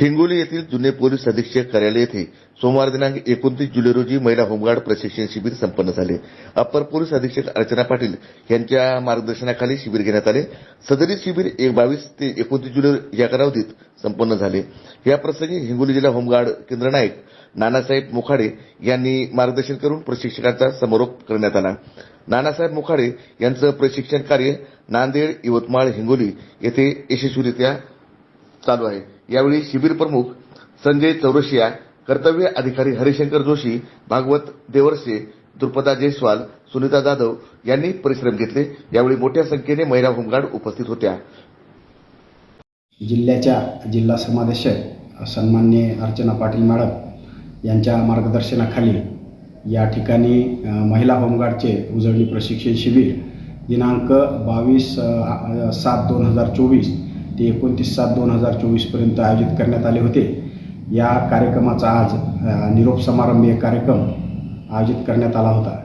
हिंगोली येथील जुने पोलीस अधीक्षक कार्यालय येथे सोमवार दिनांक एकोणतीस जुलै रोजी महिला होमगार्ड प्रशिक्षण शिबिर संपन्न झाले. अपर पोलीस अधीक्षक अर्चना पाटील यांच्या मार्गदर्शनाखाली शिबिर घेण्यात आले. सदरी शिबिर एक बावीस ते एकोणतीस जुलै या कालावधीत संपन्न झाले. या प्रसंगी हिंगोली जिल्हा होमगार्ड केंद्र नाईक नानासाहेब मुखाडे यांनी मार्गदर्शन करून प्रशिक्षकांचा समारोप करण्यात आला. नानासाहेब मुखाडे यांचं प्रशिक्षण कार्य नांदेड यवतमाळ हिंगोली येथे यशस्वीरित्या चालू आहे. यावेळी शिबिर प्रमुख संजय चौरसिया कर्तव्य अधिकारी हरिशंकर जोशी भागवत देवर्षे द्रुपदा जयस्वाल सुनीता जाधव यांनी परिश्रम घेतले. यावेळी मोठ्या संख्येने महिला होमगार्ड उपस्थित होत्या. जिल्ह्याच्या जिल्हा समादेशक सन्मान्य अर्चना पाटील मॅडम यांच्या मार्गदर्शनाखाली या ठिकाणी महिला होमगार्डचे उजळणी प्रशिक्षण शिबिर दिनांक बावीस सात दोन हजार चोवीस ते एकोणतीस सात दोन हजार चोवीसपर्यंत आयोजित करण्यात आले होते. या कार्यक्रमाचा आज निरोप समारंभीय कार्यक्रम आयोजित करण्यात आला होता.